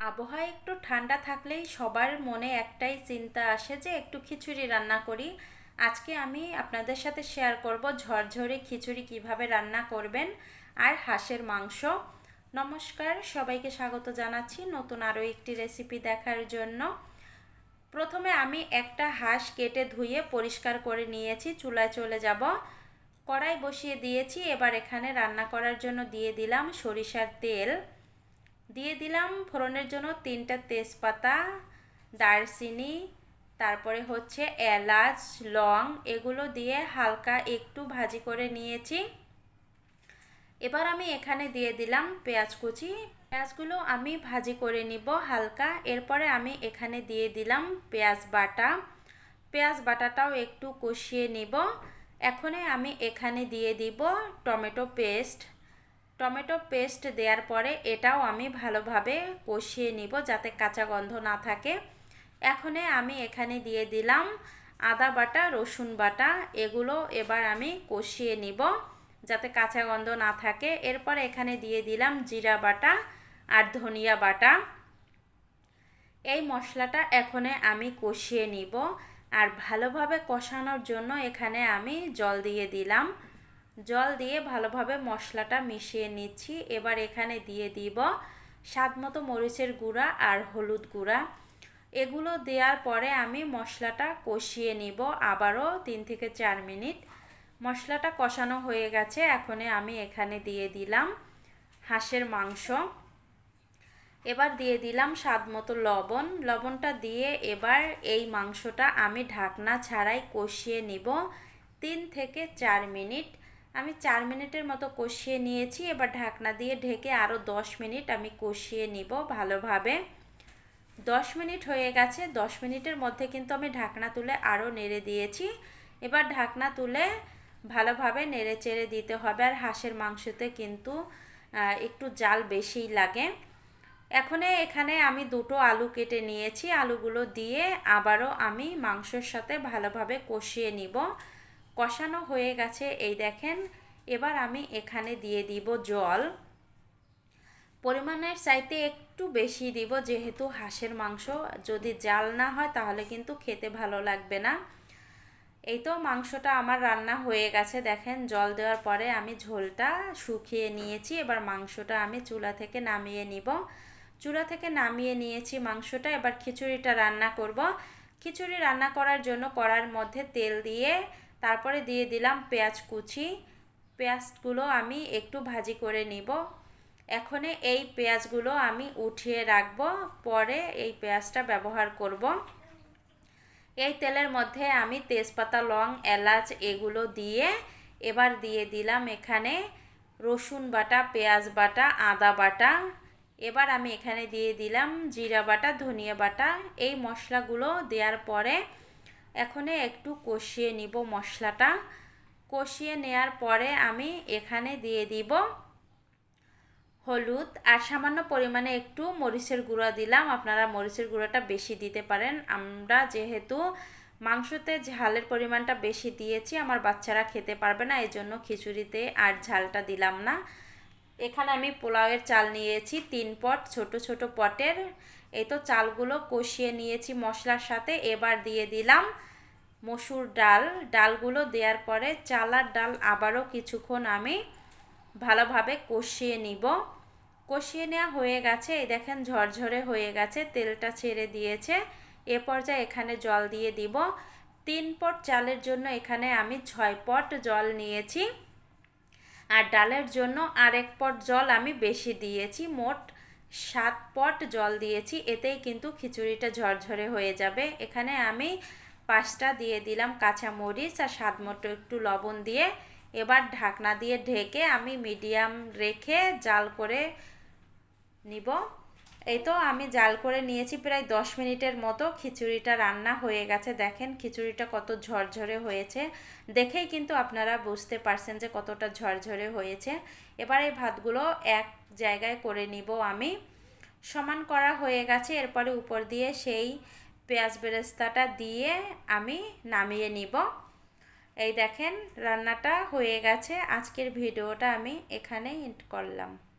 আবহাওয়া একটু ঠান্ডা থাকলেই সবার মনে একটাই চিন্তা আসে যে একটু খিচুড়ি রান্না করি। আজকে আমি আপনাদের সাথে শেয়ার করব ঝরঝরে খিচুড়ি কীভাবে রান্না করবেন আর হাঁসের মাংস। নমস্কার, সবাইকে স্বাগত জানাচ্ছি নতুন আরও একটি রেসিপি দেখার জন্য। প্রথমে আমি একটা হাঁস কেটে ধুয়ে পরিষ্কার করে নিয়েছি, চুলায় চলে যাব। কড়াই বসিয়ে দিয়েছি, এবার এখানে রান্না করার জন্য দিয়ে দিলাম সরিষার তেল। দিয়ে দিলাম। ফোড়নের জন্য তিনটা তেজপাতা, দারচিনি, তারপরে হচ্ছে এলাচ, লং, এগুলো দিয়ে হালকা একটু ভাজি করে নিয়েছি। এবার আমি এখানে দিয়ে দিলাম পেঁয়াজ কুচি। পেঁয়াজগুলো আমি ভাজি করে নিব হালকা। এরপরে আমি এখানে দিয়ে দিলাম পেঁয়াজ বাটা। পেঁয়াজ বাটাটাও একটু কষিয়ে নিব। এখনে আমি এখানে দিয়ে দিব টমেটো পেস্ট। টমেটো পেস্ট দেওয়ার পরে এটাও আমি ভালোভাবে কষিয়ে নিব যাতে কাঁচা গন্ধ না থাকে। এখনে আমি এখানে দিয়ে দিলাম আদা বাটা, রসুন বাটা, এগুলো এবার আমি কষিয়ে নিব যাতে কাঁচা গন্ধ না থাকে। এরপর এখানে দিয়ে দিলাম জিরা বাটা আর ধনিয়া বাটা। এই মশলাটা এখনে আমি কষিয়ে নিব আর ভালোভাবে কষানোর জন্য এখানে আমি জল দিয়ে দিলাম। জল দিয়ে ভালোভাবে মশলাটা মিশিয়ে নিচ্ছি। এবার এখানে দিয়ে দিব স্বাদ মতো মরিচের গুঁড়া আর হলুদ গুঁড়া। এগুলো দেওয়ার পরে আমি মশলাটা কষিয়ে নিব আবারও তিন থেকে চার মিনিট। মশলাটা কষানো হয়ে গেছে, এখনে আমি এখানে দিয়ে দিলাম হাঁসের মাংস। এবার দিয়ে দিলাম স্বাদ মতো লবণ। লবণটা দিয়ে এবার এই মাংসটা আমি ঢাকনা ছাড়াই কষিয়ে নিব তিন থেকে চার মিনিট। আমি চার মিনিটের মতো কষিয়ে নিয়েছি, এবার ঢাকনা দিয়ে ঢেকে আরও দশ মিনিট আমি কষিয়ে নিব ভালোভাবে। দশ মিনিট হয়ে গেছে, দশ মিনিটের মধ্যে কিন্তু আমি ঢাকনা তুলে আরও নেড়ে দিয়েছি। এবার ঢাকনা তুলে ভালোভাবে নেড়ে চেড়ে দিতে হবে, আর হাঁসের মাংসতে কিন্তু একটু জাল বেশিই লাগে। এখন এখানে আমি দুটো আলু কেটে নিয়েছি, আলুগুলো দিয়ে আবারও আমি মাংসের সাথে ভালোভাবে কষিয়ে নিব। কষানো হয়ে গেছে। এই দেখেন, এবার আমি এখানে দিয়ে দিব জল। পরিমাণের চাইতে একটু বেশি দিব, যেহেতু হাঁসের মাংস যদি জাল না হয়, তাহলে কিন্তু খেতে ভালো লাগবে না। এই তো মাংসটা আমার রান্না হয়ে গেছে। দেখেন, জল দেওয়ার পরে আমি ঝোলটা শুকিয়ে নিয়েছি। এবার মাংসটা আমি চুলা থেকে নামিয়ে নিব। চুলা থেকে নামিয়ে নিয়েছি মাংসটা। এবার খিচুড়িটা রান্না করব। খিচুড়ি রান্না করার জন্য কড়ার মধ্যে তেল দিয়ে তারপরে দিয়ে দিলাম পেঁয়াজ কুচি। পেঁয়াজগুলো আমি একটু ভাজি করে নিব। এখনে এই পেঁয়াজগুলো আমি উঠিয়ে রাখব, পরে এই পেঁয়াজটা ব্যবহার করব। এই তেলের মধ্যে আমি তেজপাতা, লং, এলাচ এগুলো দিয়ে এবার দিয়ে দিলাম এখানে রসুন বাটা, পেঁয়াজ বাটা, আদা বাটা। এবার আমি এখানে দিয়ে দিলাম জিরা বাটা, ধনিয়া বাটা। এই মশলাগুলো দেওয়ার পরে এখনে একটু কষিয়ে নিব মশলাটা। কষিয়ে নেওয়ার পরে আমি এখানে দিয়ে দিব হলুদ আর সামান্য পরিমাণে একটু মরিচের গুঁড়া দিলাম। আপনারা মরিচের গুঁড়োটা বেশি দিতে পারেন। আমরা যেহেতু মাংসতে ঝালের পরিমাণটা বেশি দিয়েছি, আমার বাচ্চারা খেতে পারবে না এই জন্য খিচুড়িতে আর ঝালটা দিলাম না। এখানে আমি পোলাওয়ের চাল নিয়েছি, তিন পট, ছোট ছোট পটের। এই তো চালগুলো কষিয়ে নিয়েছি মশলার সাথে। এবার দিয়ে দিলাম মসুর ডাল। ডালগুলো দেওয়ার পরে চালার ডাল আবারও কিছুক্ষণ আমি ভালোভাবে কষিয়ে নিব। কষিয়ে নেওয়া হয়ে গেছে। এই দেখেন ঝরঝরে হয়ে গেছে, তেলটা ছেড়ে দিয়েছে। এ পর্যায়ে এখানে জল দিয়ে দিব। তিন পট চালের জন্য এখানে আমি ছয় পট জল নিয়েছি। আর ডালের জন্য আরেক পট জল আমি বেশি দিয়েছি, মোট সাত পট জল দিয়েছি। এতেই কিন্তু খিচুড়িটা ঝরঝরে হয়ে যাবে। এখানে আমি পাঁচটা দিয়ে দিলাম কাঁচা মরিচ আর স্বাদ মতো একটু লবণ দিয়ে। এবার ঢাকনা দিয়ে ঢেকে আমি মিডিয়াম রেখে জাল করে নিব। এই তো আমি জাল করে নিয়েছি প্রায় দশ মিনিটের মতো। খিচুড়িটা রান্না হয়ে গেছে। দেখেন খিচুড়িটা কত ঝরঝরে হয়েছে। দেখেই কিন্তু আপনারা বুঝতে পারছেন যে কতটা ঝরঝরে হয়েছে। এবার এই ভাতগুলো এক জায়গায় করে নিব আমি। সমান করা হয়ে গেছে। এরপরে উপর দিয়ে সেই পেঁয়াজ বেরেস্তাটা দিয়ে আমি নামিয়ে নিব। এই দেখেন রান্নাটা হয়ে গেছে। আজকের ভিডিওটা আমি এখানেই করলাম।